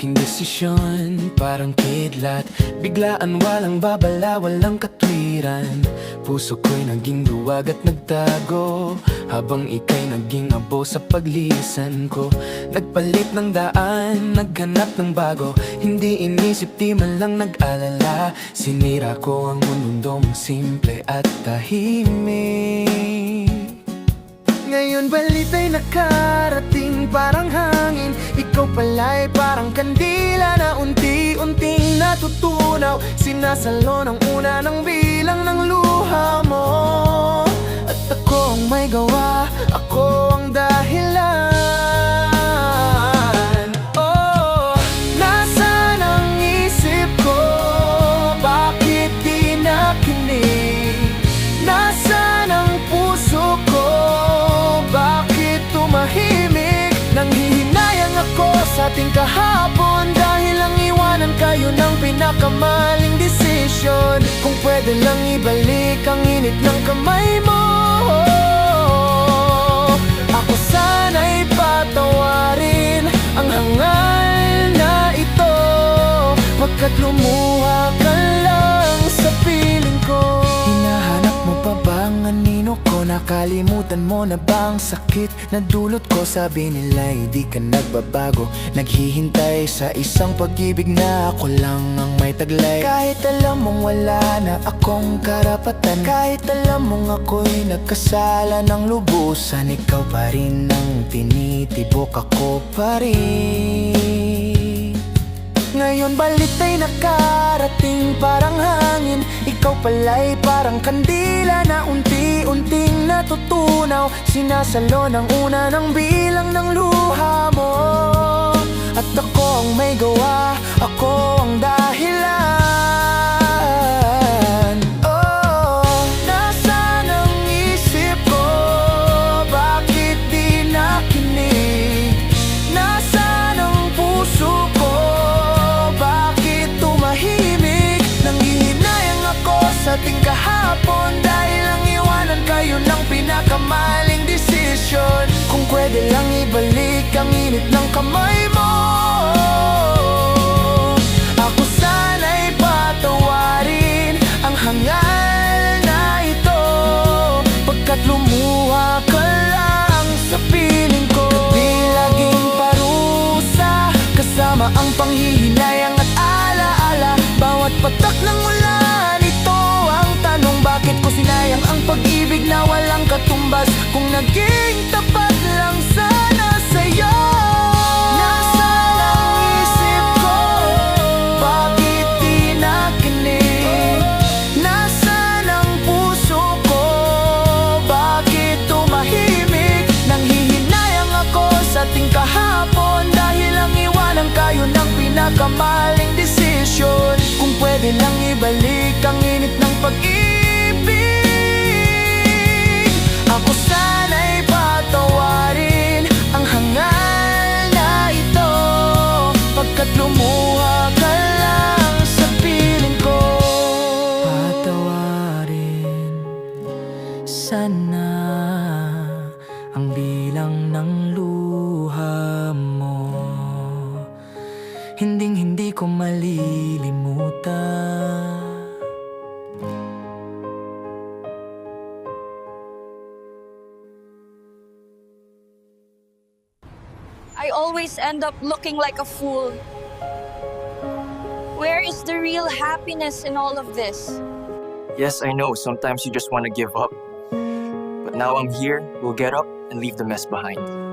aking desisyon. Parang kidlat Biglaan walang babala, walang katwiran. Puso ko'y naging duwag at nagtago Habang ika'y naging abo sa paglisan ko. Nagpalit ng daan, naghanap ng bago. Hindi inisip, di man lang nag-alala. Sinira ko ang mundong simple at tahimik ngayon balit ay nakarating. Parang hangin Ikaw pala'y parang kandila na unti-unting natutunaw. Sinasalo ng una ng bilang ating kahapon. Dahil ang iwanan kayo ng pinakamaling desisyon. Kung pwede lang ibalik ang init ng kamay mo. Ako sana'y ko? Nakalimutan mo na ba ang sakit na dulot ko? Sabi nila di ka nagbabago. Naghihintay sa isang pag-ibig na ako lang ang may taglay. Kahit alam mong wala na akong karapatan. Kahit alam mong ako'y nagkasala ng lubusan Ikaw pa rin ang tinitibok. Ako pa rin. Ngayon balit ay nakarating parang hangin Ikaw pala'y parang kandila na unti-unting natutunaw. Sinasalo ng una ng bilang ng luha mo pinakamaling desisyon. Kung pwede lang ibalik ang init ng kamay mo. Ako sana'y patawarin ang hangal na ito. Pagkat lumuha ka lang sa piling ko Di laging parusa. Kasama ang panghihinayang at alaala Bawat patak ng ulan walang katumbas Kung naging tapat lang sana sa'yo Nasaan ang isip ko? Bakit di nakinig? Nasaan ang puso ko? Bakit tumahimik? Nanghihinayang ako sa ating kahapon Dahil ang iwanan kayo ng pinakamaling desisyon Kung pwede lang ibalik ang init ng pag-ibig ng luha mo Hinding hindi ko malilimutan I always end up looking like a fool. Where is the real happiness in all of this? Yes, I know, sometimes you just want to give up. But now I'm here, we'll get up and leave the mess behind.